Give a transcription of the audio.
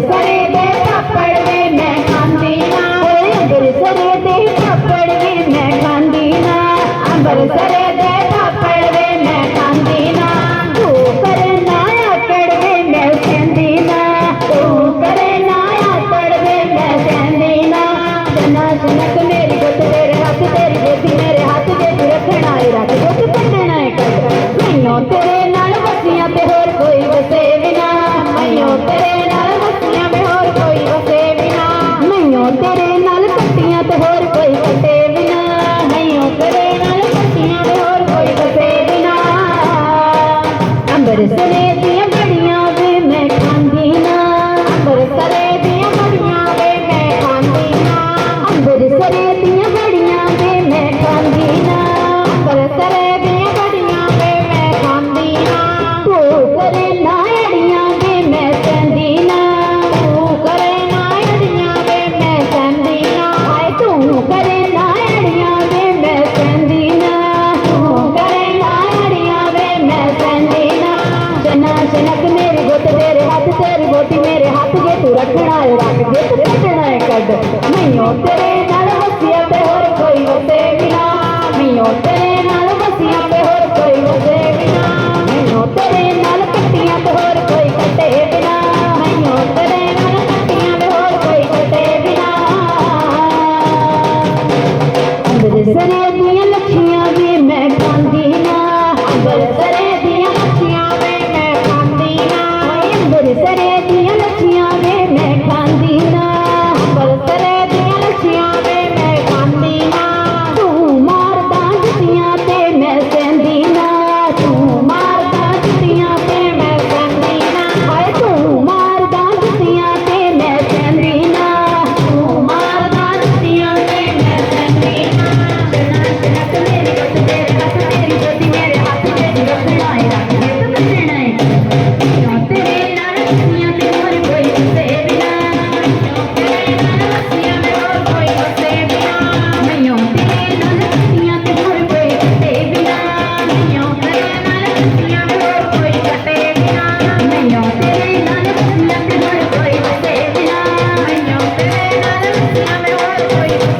सरे दे थप्पड़ में मैं खांदी ना। अंबर सरे दे थप्पड़ में मैं खांदी ना। अंबर सरे ਰੱਖਣਾ ਰੱਖਦੇ ਤੇ ਰੱਖਣਾ ਕੱਢ। ਮੈਨੂੰ ਤੇਰੇ ਨਾਲ ਵਸਿਆ ਤੇ ਹੋਰ ਕੋਈ ਵਸੇ ਬਿਨਾ। ਮੈਨੂੰ ਤੇਰੇ ਨਾਲ ਵਸਿਆ ਤੇ ਹੋਰ ਕੋਈ ਵਸੇ ਬਿਨਾ। ਮੈਨੂੰ ਤੇਰੇ ਨਾਲ ਕੱਟੀਆਂ ਤੇ ਹੋਰ ਕੋਈ ਕੱਟੇ ਬਿਨਾ। ਮੈਨੂੰ ਤੇਰੇ ਨਾਲ ਕੱਟੀਆਂ ਤੇ ਹੋਰ ਕੋਈ ਕੱਟੇ ਬਿਨਾ। ਅੰਦਰ ਸਰੇ ਦੀਆਂ ਲੱਖੀਆਂ ਵੀ ਮੈਂ ਪਾਉਂਦੀ ਨਾ। ਅੰਦਰ ਸਰੇ ਦੀਆਂ ਲੱਖੀਆਂ ਵੀ ਮੈਂ ਪਾਉਂਦੀ ਨਾ। ਅੰਦਰ ਸਰੇ ਦੀਆਂ Para ensinar meu arroz.